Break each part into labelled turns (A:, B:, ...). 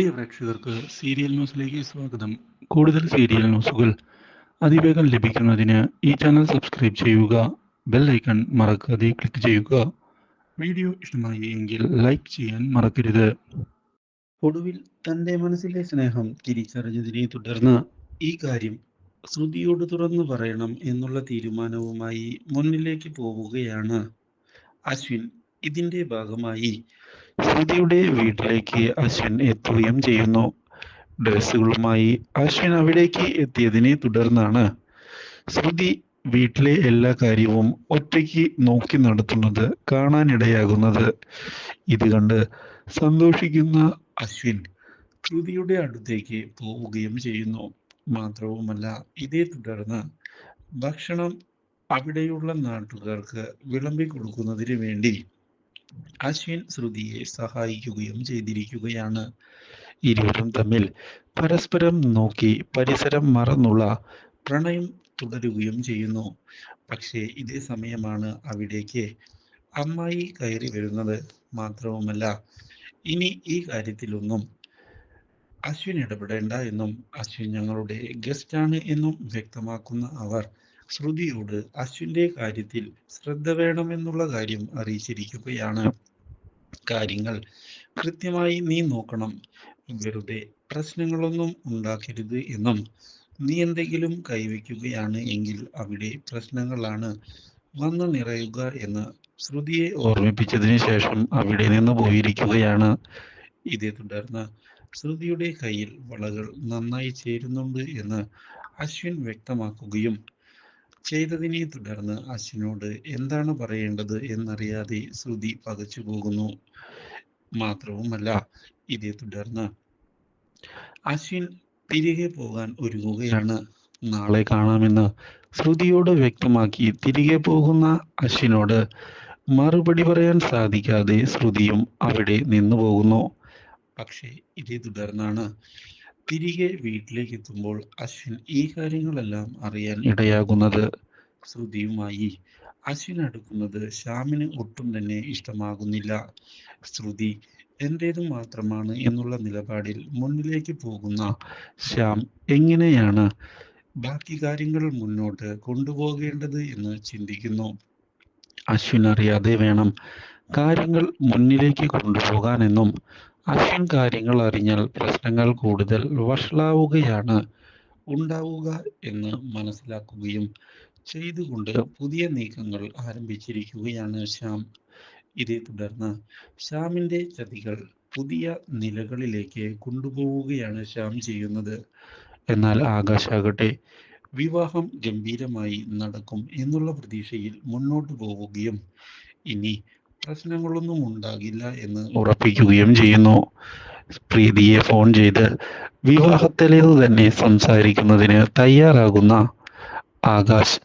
A: പ്രിയ പ്രേക്ഷകർക്ക് സീരിയൽ ന്യൂസിലേക്ക് സ്വാഗതം. കൂടുതൽ സീരിയൽ ന്യൂസുകൾ അതിവേഗം ലഭിക്കുന്നതിന് ഈ ചാനൽ സബ്സ്ക്രൈബ് ചെയ്യുക ബെൽ ഐക്കൺ മറക്കാതെ ക്ലിക്ക് ചെയ്യുക. വീഡിയോ ഇഷ്ടമായി എങ്കിൽ ലൈക്ക് ചെയ്യാൻ മറക്കരുത്. ഒടുവിൽ തന്റെ മനസ്സിലെ സ്നേഹം തിരിച്ചറിഞ്ഞതിനെ തുടർന്ന് ഈ കാര്യം ശ്രുതിയോട് തുറന്നു പറയണം എന്നുള്ള തീരുമാനവുമായി മുന്നിലേക്ക് പോവുകയാണ്. അശ്വിൻ ഇതിന്റെ ഭാഗമായി ശ്രുതിയുടെ വീട്ടിലേക്ക് അശ്വിൻ എത്തുകയും ചെയ്യുന്നു. ഡ്രസ്സുകളുമായി അശ്വിൻ അവിടേക്ക് എത്തിയതിനെ തുടർന്നാണ് ശ്രുതി വീട്ടിലെ എല്ലാ കാര്യവും ഒറ്റയ്ക്ക് നോക്കി നടത്തുന്നത് കാണാനിടയാകുന്നത്. ഇത് കണ്ട് സന്തോഷിക്കുന്ന അശ്വിൻ ശ്രുതിയുടെ അടുത്തേക്ക് പോവുകയും ചെയ്യുന്നു. മാത്രവുമല്ല ഇതേ തുടർന്ന് ഭക്ഷണം അവിടെയുള്ള നാട്ടുകാർക്ക് വിളമ്പി കൊടുക്കുന്നതിന് വേണ്ടി അശ്വിൻ ശ്രുതിയെ സഹായിക്കുകയും ചെയ്തിരിക്കുകയാണ്. ഇരുവരും തമ്മിൽ പരസ്പരം നോക്കി പരിസരം മറന്നുള്ള പ്രണയം തുടരുകയും ചെയ്യുന്നു. പക്ഷേ ഇതേ സമയമാണ് അവിടേക്ക് അമ്മായി കയറി വരുന്നത് മാത്രവുമല്ല. ഇനി ഈ കാര്യത്തിലൊന്നും അശ്വിൻ ഇടപെടേണ്ട എന്നും അശ്വിൻ ഞങ്ങളുടെ ഗസ്റ്റാണ് എന്നും വ്യക്തമാക്കുന്ന അവർ ശ്രുതിയോട് അശ്വിന്റെ കാര്യത്തിൽ ശ്രദ്ധ വേണമെന്നുള്ള കാര്യം അറിയിച്ചിരിക്കുകയാണ്. കാര്യങ്ങൾ കൃത്യമായി നീ നോക്കണം. വെറുതെ പ്രശ്നങ്ങളൊന്നും ഉണ്ടാക്കരുത് എന്നും നീ എന്തെങ്കിലും കൈവയ്ക്കുകയാണ് എങ്കിൽ അവിടെ പ്രശ്നങ്ങളാണ് വന്നു നിറയുക എന്ന് ശ്രുതിയെ ഓർമ്മിപ്പിച്ചതിന് ശേഷം അവിടെ നിന്ന് പോയിരിക്കുകയാണ്. ഇതേ തുടർന്ന് ശ്രുതിയുടെ കയ്യിൽ വളകൾ നന്നായി ചേരുന്നുണ്ട് എന്ന് അശ്വിൻ വ്യക്തമാക്കുകയും ചെയ്തതിനെ തുടർന്ന് അശ്വിനോട് എന്താണ് പറയേണ്ടത് എന്നറിയാതെ ശ്രുതി പകച്ചു പോകുന്നു. മാത്രവുമല്ല ഇതേ തുടർന്ന് അശ്വിൻ തിരികെ പോകാൻ ഒരുങ്ങുകയാണ്. നാളെ കാണാമെന്ന് ശ്രുതിയോട് വ്യക്തമാക്കി തിരികെ പോകുന്ന അശ്വിനോട് മറുപടി പറയാൻ സാധിക്കാതെ ശ്രുതിയും അവിടെ നിന്നു പോകുന്നു പക്ഷേ ഇതേ തുടർന്നാണ് തിരികെ വീട്ടിലേക്ക് എത്തുമ്പോൾ അശ്വിൻ ഈ കാര്യങ്ങളെല്ലാം അറിയാൻ ഇടയാകുന്നത് ശ്രുതിയുമായി. അശ്വിൻ അടുക്കുന്നത് ശ്യാമിന് ഒട്ടും തന്നെ ഇഷ്ടമാകുന്നില്ല. ശ്രുതി എന്റേത് മാത്രമാണ് എന്നുള്ള നിലപാടിൽ മുന്നിലേക്ക് പോകുന്ന ശ്യാം എങ്ങനെയാണ് ബാക്കി കാര്യങ്ങൾ മുന്നോട്ട് കൊണ്ടുപോകേണ്ടത് എന്ന് ചിന്തിക്കുന്നു. അശ്വിൻ അറിയാതെ വേണം കാര്യങ്ങൾ മുന്നിലേക്ക് കൊണ്ടുപോകാനെന്നും അശ്വിൻ കാര്യങ്ങൾ അറിഞ്ഞാൽ പ്രശ്നങ്ങൾ കൂടുതൽ വഷളാവുകയാണ്. ഉണ്ടാവുക എന്ന് മനസ്സിലാക്കുകയും ചെയ്തുകൊണ്ട് പുതിയ നീക്കങ്ങൾ ആരംഭിച്ചിരിക്കുകയാണ് ശ്യാം. ഇതേ തുടർന്ന് ശ്യാമിന്റെ ചതികൾ പുതിയ നിലകളിലേക്ക് കൊണ്ടുപോവുകയാണ് ശ്യാം ചെയ്യുന്നത്. എന്നാൽ ആകാശാകട്ടെ വിവാഹം ഗംഭീരമായി നടക്കും എന്നുള്ള പ്രതീക്ഷയിൽ മുന്നോട്ട് പോവുകയും ഇനി പ്രശ്നങ്ങളൊന്നും ഉണ്ടാകില്ല എന്ന് ഉറപ്പിക്കുകയും ചെയ്യുന്നു. പ്രീതിയെ ഫോൺ ചെയ്ത് വിവാഹത്തിലേത് തന്നെ സംസാരിക്കുന്നതിന് തയ്യാറാകുന്ന ആകാശ്.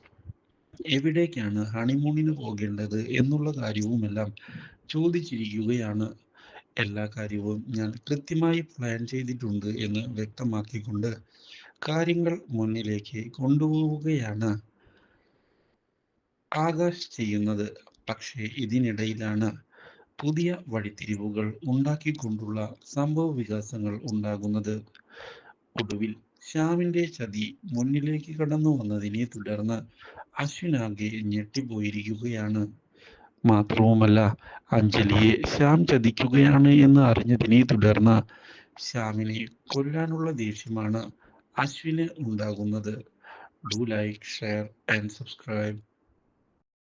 A: എവിടേക്കാണ് ഹണിമൂണിന് പോകേണ്ടത് എന്നുള്ള കാര്യവുമെല്ലാം ചോദിച്ചിരിക്കുകയാണ്. എല്ലാ കാര്യവും ഞാൻ കൃത്യമായി പ്ലാൻ ചെയ്തിട്ടുണ്ട് എന്ന് വ്യക്തമാക്കിക്കൊണ്ട് കാര്യങ്ങൾ മുന്നിലേക്ക് കൊണ്ടുപോവുകയാണ് ആകാശ് ചെയ്യുന്നത്. പക്ഷേ ഇതിനിടയിലാണ് പുതിയ വഴിത്തിരിവുകൾ ഉണ്ടാക്കിക്കൊണ്ടുള്ള സംഭവ വികാസങ്ങൾ ഉണ്ടാകുന്നത്. ഒടുവിൽ ശ്യാമിന്റെ ചതി മുന്നിലേക്ക് കടന്നു വന്നതിനെ തുടർന്ന് അശ്വിനാകെ ഞെട്ടിപ്പോയിരിക്കുകയാണ്. മാത്രവുമല്ല അഞ്ജലിയെ ശ്യാം ചതിക്കുകയാണ് എന്ന് അറിഞ്ഞതിനെ തുടർന്ന് ശ്യാമിനെ കൊല്ലാനുള്ള ദേഷ്യമാണ് അശ്വിന് ഉണ്ടാകുന്നത്. Do like share and subscribe.